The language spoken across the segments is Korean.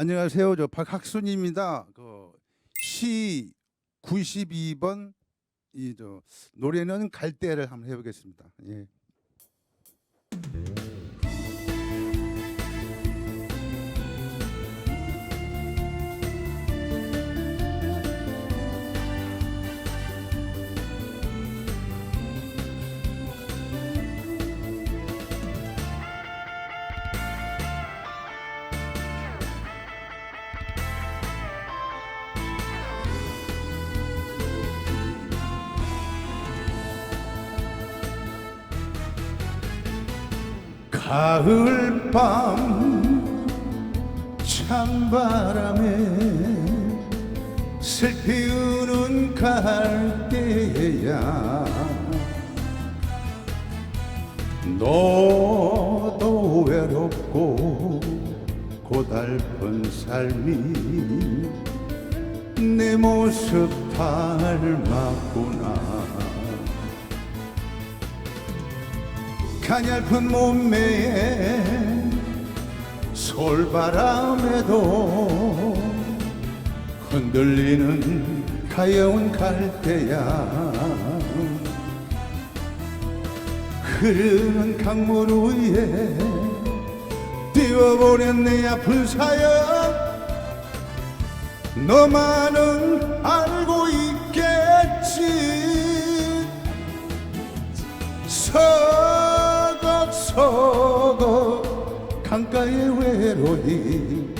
안녕하세요. 저 박학순입니다. 그시 92번 이 저 노래는 갈대를 한번 해보겠습니다. 예. 가을 밤 찬바람에 슬피 우는 갈대야. 너도 외롭고 고달픈 삶이 내 모습 닮았구나 가냘픈 몸매에 솔바람에도 흔들리는 가여운 갈대야. 흐르는 강물 위에 띄워보낸 내 아픈 사연. 너만은 알 서걱서걱 강가의 외로이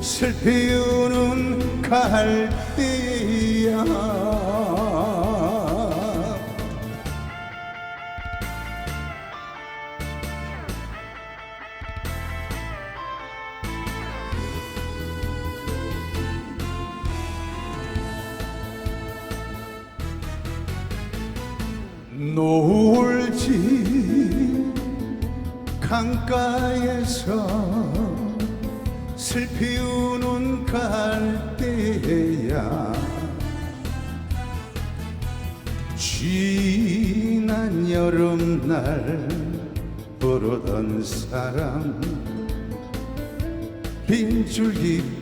슬피 우는 갈대야. 노을지 강가에서 슬피 우는 갈대야. 지난 여름날 부르던 사람 빈줄기뿐이구나.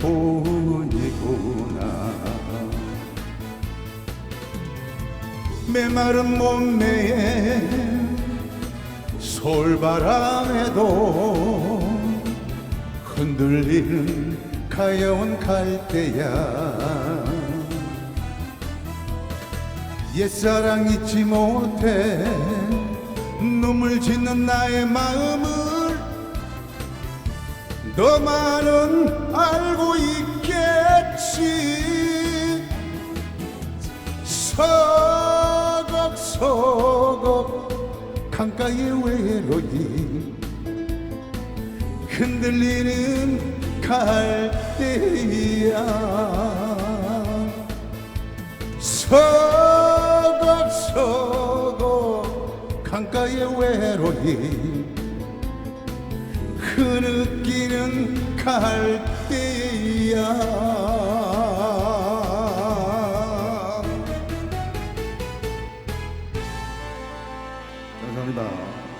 메마른 몸매에 솔바람에도 흔들리는 가여운 갈대야. 옛사랑 잊지 못해 눈물 짓는 나의 마음을 너만은 알고 있겠지 강가의 외로이 흔들리는 갈대야. 서걱서걱 강가의 외로이 흐느끼는 갈대야 감사합니다.